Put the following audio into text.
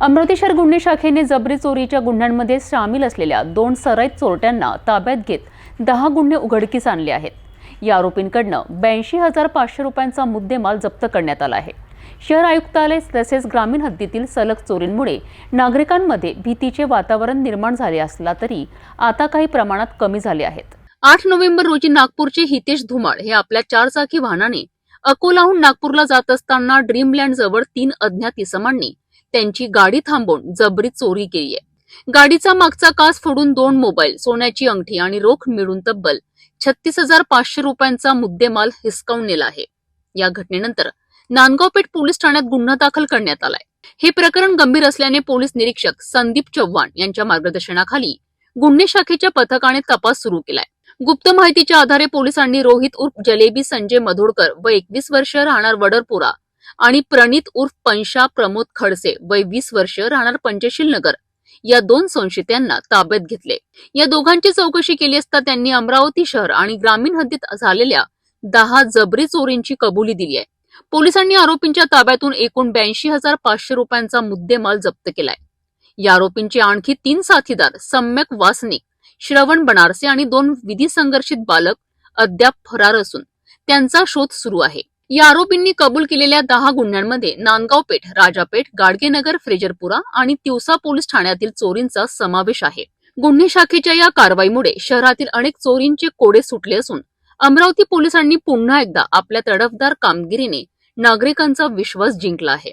अमरावती गुन्हे शाखेने जबरी चोरीच्या गुन्ह्यांमध्ये सामील असलेल्या दोन सराईत चोरट्यांना ताब्यात घेत दहा गुन्हे उघडकीस आणले आहेत. या आरोपींकडनं ब्याऐंशी हजार पाचशे रुपयांचा मुद्देमाल जप्त करण्यात आला आहे. शहर आयुक्तालय तसेच ग्रामीण हद्दीतील सलग चोरींमुळे नागरिकांमध्ये भीतीचे वातावरण निर्माण झाले असला तरी आता काही प्रमाणात कमी झाले आहेत. आठ नोव्हेंबर रोजी नागपूरचे हितेश धुमाळ हे आपल्या चारचाकी वाहनाने अकोलाहून नागपूरला जात असताना ड्रीमलँड जवळ तीन अज्ञात इसमांनी त्यांची गाडी थांबवून जबरी चोरी केली आहे गाडीचा मागचा कास फोडून दोन मोबाईल सोन्याची अंगठी आणि रोख मिळून तब्बल छत्तीस हजार पाचशे रुपयांचा मुद्देमाल हिसकावून नेला आहे. या घटनेनंतर नांदगाव पेठ पोलीस ठाण्यात गुन्हा दाखल करण्यात आलाय. हे प्रकरण गंभीर असल्याने पोलीस निरीक्षक संदीप चव्हाण यांच्या मार्गदर्शनाखाली गुन्हे शाखेच्या पथकाने तपास सुरू केलाय. गुप्त माहितीच्या आधारे पोलिसांनी रोहित उर्फ जलेबी संजय मधोडकर व एकवीस वर्ष राहणार वडरपुरा आणि प्रणित उर्फ पंशा प्रमोद खडसे वय वीस वर्ष राहणार पंचशील नगर. या दोन संशयितांना ताब्यात घेतले. या दोघांची चौकशी केली असता त्यांनी अमरावती शहर आणि ग्रामीण हद्दीत झालेल्या दहा जबरी चोरींची कबुली दिली आहे. पोलिसांनी आरोपींच्या ताब्यातून एकूण ब्याऐंशी हजार पाचशे रुपयांचा मुद्देमाल जप्त केलाय. या आरोपींचे आणखी तीन साथीदार सम्यक वासनिक श्रवण बनारसे आणि दोन विधी संघर्षित बालक अद्याप फरार असून त्यांचा शोध सुरू आहे. या आरोपींनी कबूल केलेल्या दहा गुन्ह्यांमध्ये नांदगाव पेठ राजापेठ गाडगेनगर फ्रेजरपुरा आणि तिवसा पोलीस ठाण्यातील चोरींचा समावेश आहे. गुन्हे शाखेच्या या कारवाईमुळे शहरातील अनेक चोरींचे कोडे सुटले असून अमरावती पोलिसांनी पुन्हा एकदा आपल्या तडफदार कामगिरीने नागरिकांचा विश्वास जिंकला आहे.